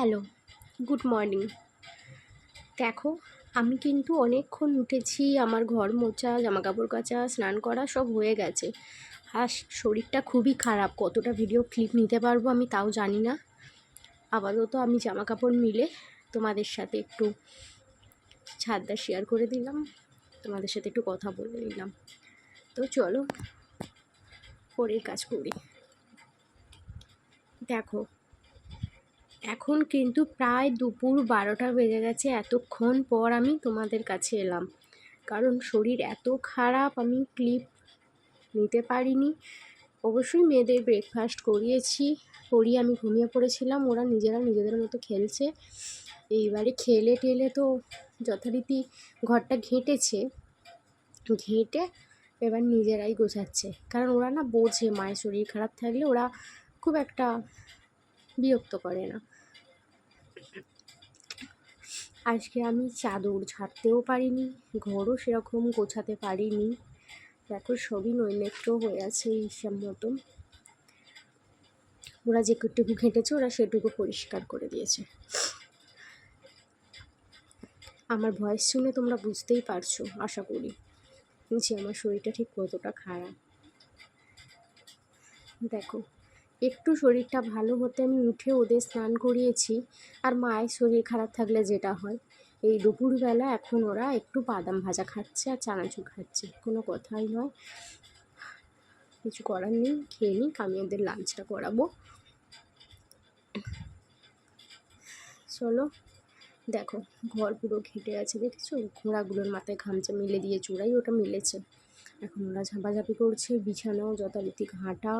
Hello, good morning. দেখো, আমি কিন্তু অনেকক্ষণ উঠেছি, আমার ঘর মোছা জামা কাপড় কাচা, স্নান করা সব হয়ে গেছে। আর শরীরটা খুবই খারাপ, কতটা ভিডিও ক্লিপ নিতে পারব আমি তাও জানি না। আপাতত আমি জামা কাপড় মিলে তোমাদের সাথে একটু ছাদটা শেয়ার করে দিলাম, তোমাদের সাথে একটু কথা বলে নিলাম। তো চলো, পরের কাজ করি। দেখো এখন কিন্তু প্রায় দুপুর বারোটা বেজে গেছে, এতক্ষণ পর আমি তোমাদের কাছে এলাম। কারণ শরীর এত খারাপ, আমি ক্লিপ নিতে পারিনি। অবশ্যই মেয়েদের ব্রেকফাস্ট করিয়েছি, করিয়ে আমি ঘুমিয়ে পড়েছিলাম, ওরা নিজেরা নিজেদের মতো খেলছে। এইবারে খেলে টেলে তো যথারীতি ঘরটা ঘেঁটেছে। ঘেঁটে এবার নিজেরাই গোছাচ্ছে। কারণ ওরা না বোঝে মায়ের শরীর খারাপ থাকলে ওরা খুব একটা বিরক্ত করে না। আজকে আমি চাদর ঝাড়তেও পারিনি, ঘরও সেরকম গোছাতে পারিনি। দেখো, সবই নৈমিত্য হয়ে আছে এইসব মতন। ওরা যেটুকু ঘেঁটেছে, ওরা সেটুকু পরিষ্কার করে দিয়েছে। আমার ভয়েস শুনে তোমরা বুঝতেই পারছ, আশা করি। যে আমার শরীরটা ঠিক কতটা খারাপ। দেখো একটু শরীরটা ভালো হতে আমি উঠে ওদের স্নান করিয়েছি, আর মায়ের শরীর খারাপ থাকলে যেটা হয়। এই দুপুরবেলা এখন ওরা একটু বাদাম ভাজা খাচ্ছে আর চানাচুর খাচ্ছে, কোনো কথাই নয়। কিছু করার নেই, খেয়ে নিক, আমি ওদের লাঞ্চটা করাবো। চলো, দেখো, ঘর পুরো ঘেটে আছে, দেখেছ? ঘোড়াগুলোর মাথায় ঘামচা মিলে দিয়ে চূড়াই ওটা মিলেছে। এখন ওরা ঝাঁপাঝাঁপি করছে, বিছানাও যথারীতি ঘাঁটা।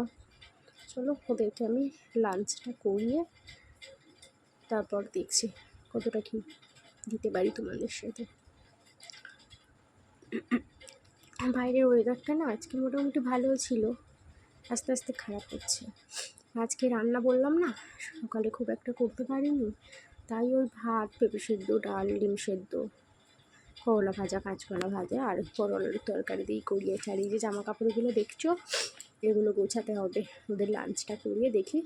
চলো ওদেরকে আমি লাঞ্চটা করিয়ে তারপর দেখছি কতটা কি দিতে পারি তোমাদের সাথে। বাইরের ওয়েদারটা না আজকে মোটামুটি ভালো ছিল, আস্তে আস্তে খারাপ হচ্ছে। আজকে রান্না বললাম না, সকালে খুব একটা করতে পারিনি, তাই ওই ভাত, পেঁপে সেদ্ধ, ডাল, ডিম সেদ্ধ, করলা ভাজা, কাঁচকলা ভাজা আর পরলের তরকারি দিয়েই করিয়ে চালিয়ে যে জামা কাপড়গুলো দেখছ এগুলো গোছাতে হবে। ওদের লাঞ্চটা করিয়ে দেখি,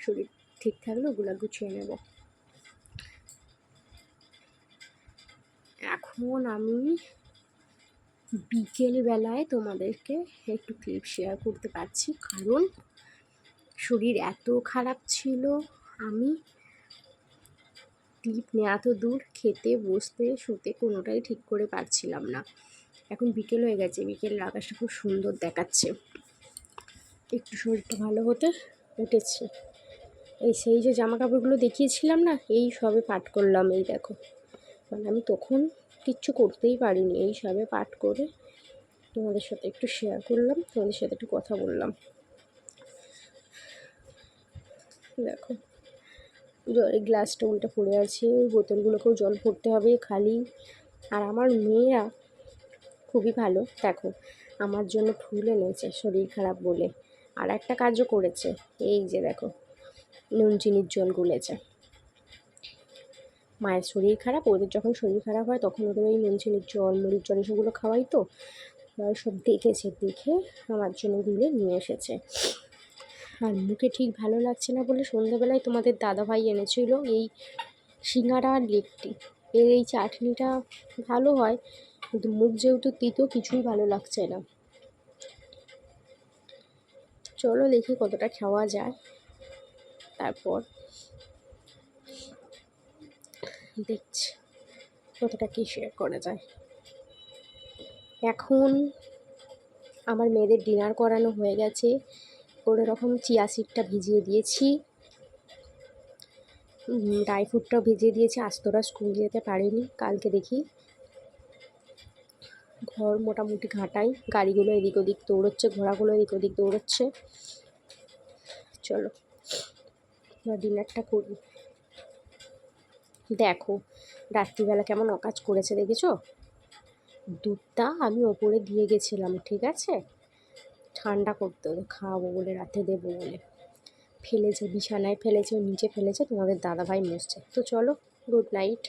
শরীর ঠিক থাকলে ওগুলো গুছিয়ে নেব। এখন আমি বিকেল বেলায় তোমাদেরকে একটু ক্লিপ শেয়ার করতে পারছি। কারণ শরীর এত খারাপ ছিল, আমি ক্লিপ নেওয়া তো দূর, খেতে, বসতে, শুতে কোনোটাই ঠিক করে পারছিলাম না। এখন বিকেল হয়ে গেছে বিকেল আকাশটা খুব সুন্দর দেখাচ্ছে। একটু শরীরটা ভালো হতে উঠেছে এই সেই যে জামা কাপড়গুলো দেখিয়েছিলাম না, এই সবে পাঠ করলাম, এই দেখো। মানে আমি তখন কিচ্ছু করতেই পারিনি, এই সবে পাঠ করে তোমাদের সাথে একটু শেয়ার করলাম, তোমাদের সাথে একটু কথা বললাম। দেখো, জলের গ্লাসটা উল্টা পড়ে আছে ওই বোতলগুলোকেও জল ভরতে হবে খালি। আর আমার মেয়েরা খুবই ভালো, দেখো, আমার জন্য ফুল এনেছে, শরীর খারাপ বলে। আর একটা কাজও করেছে। এই যে দেখো নুন চিনির জল গুলেছে। মায়ের শরীর খারাপ, ওদের যখন শরীর খারাপ হয় তখন ওদের ওই নুন চিনির জল মুড়ির জল এসবগুলো খাওয়াই তো। সব দেখেছে, দেখে আমার জন্য গুলে নিয়ে এসেছে। আর মুখে ঠিক ভালো লাগছে না বলে সন্ধ্যাবেলায় তোমাদের দাদাভাই এনেছিল এই সিঙ্গারা আর লিপটি। এর এই চাটনিটা ভালো হয়, কিন্তু মুখ যেহেতু তিতো কিছুই ভালো লাগছে না। চলো দেখি কতটা খাওয়া যায়। তারপর দেখছি কতটা কী শেয়ার করা যায়। এখন আমার মেয়েদের ডিনার করানো হয়ে গেছে। কোনো রকম চিয়া সিডটা ভিজিয়ে দিয়েছি। ড্রাই ফ্রুটটাও ভিজিয়ে দিয়েছি। আজ তোরা স্কুল যেতে পারিনি। কালকে দেখি। ঘর মোটামুটি ঘাটাই। গাড়িগুলো এদিক ওদিক দৌড়চ্ছে, ঘোড়াগুলো এদিক ওদিক দৌড়চ্ছে। চলো ডিনারটা করি। দেখো, রাত্রিবেলা কেমন অকাজ করেছে দেখেছ? দুধটা আমি ওপরে দিয়ে গেছিলাম, ঠিক আছে? ঠান্ডা করতে হবে, খাওয়াবো বলে, রাতে দেবো বলে। ফেলেছে, বিছানায় ফেলেছে নিচে ফেলেছে, তোমাদের দাদাভাই মসছে তো চলো গুড নাইট